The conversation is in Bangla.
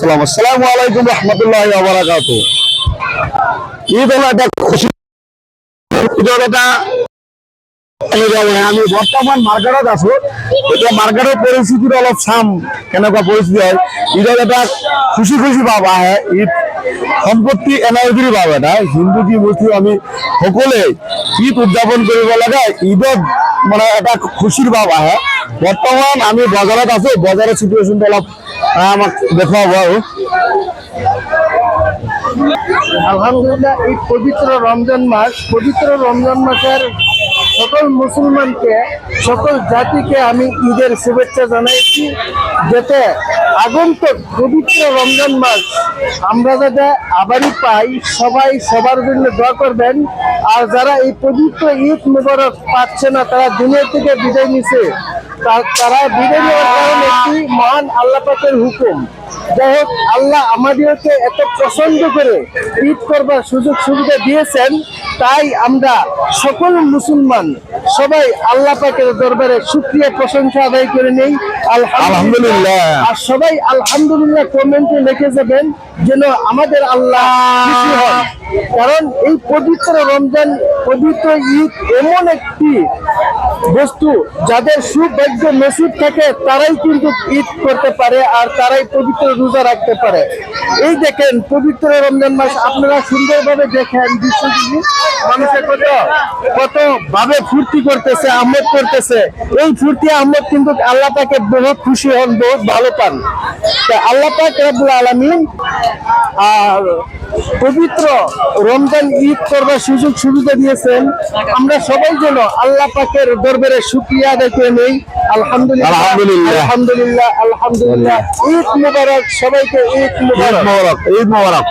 সালাম আসসালামু আলাইকুম রহমতুল্লাহ বারাকাত ঈদ হলো একটা খুশি ঈদ হলো একটা এই যে আমি বর্তমান মার্কেটত আছো। এতিয়া মার্কেটের পরিস্থিতির অলপ চাম, কেনেকুৱা পৰিস্থিতি হয়। ঈদত এটা খুশি খুশি ভাৱ আহে, ঈদ সম্পত্তি এনাৰ্জিৰ ভাৱ এটা হিন্দু কি মুছলিম আমি সকলোৱে ঈদ উদযাপন কৰিব লাগে ঈদত মানে এটা খুশিৰ ভাৱ আহে বৰ্তমান আমি বজাৰত আছো, বজাৰৰ চিটুৱেশ্যনটো অলপ আমাক দেখুৱাব আৰু। আলহামদুলিল্লাহ, এই পবিত্র রমজান মাস পবিত্র রমজান মাসের সকল মুসলমানকে, সকল জাতিকে আমি ঈদের শুভেচ্ছা জানাইছি, যাতে আগন্তুক পবিত্র রমজান মাস আমরা যাতে আবারই পাই, সবাই সবার জন্য দোয়া করবেন। আর যারা এই পবিত্র ঈদ মুবারক পাচ্ছে না, তারা দুনিয়া থেকে বিদায় নিছে। তারা বিদায় নেওয়ার কারণ একটি মহান আল্লাহ পাকের হুকুম। যাই হোক আল্লাহ আমাদেরকে এত পছন্দ করে ঈদ করবার সুযোগ সুবিধা দিয়েছেন তাই আমরা সকল মুসলমান সবাই আল্লাহ পাকের দরবারে শুক্রিয়া প্রশংসা আদায় করে নেই। আলহামদুলিল্লাহ। আর সবাই আলহামদুলিল্লাহ কমেন্টে লিখে যাবেন যেন আমাদের আল্লাহ কারণ এই পবিত্র রমজান পবিত্র ঈদ এমন একটি বস্তু, যাদের সুভাগ্য নসিব থাকে, তারাই কিন্তু ঈদ করতে পারে আর তারাই পবিত্র রোজা রাখতে পারে। এই দেখেন, পবিত্র রমজান মাস, আপনারা সুন্দরভাবে দেখেন দৃশ্যগুলি। মানুষের কত কত ভাবে ফুর্তি করতেছে, আহমদ করতেছে। এই ফুর্তি, আহমদ কিন্তু আল্লাহ পাকে বহুত খুশি হন, বহুত ভালো পান। আল্লাহ পাক রব্বুল আলামিন, আর পবিত্র রমজান ঈদ করবার সুযোগ সুবিধা দিয়েছেন। আমরা সবাই যেন আল্লাহ পাকের দরবারে শুক্রিয়া আদায় করে নেই। আলহামদুলিল্লাহ আলহামদুলিল্লাহ। আলহামদুলিল্লাহ আলহামদুলিল্লাহ ঈদ মুবারক সবাইকে ঈদ ঈদ মুবারক মোবারক ঈদ মোবারক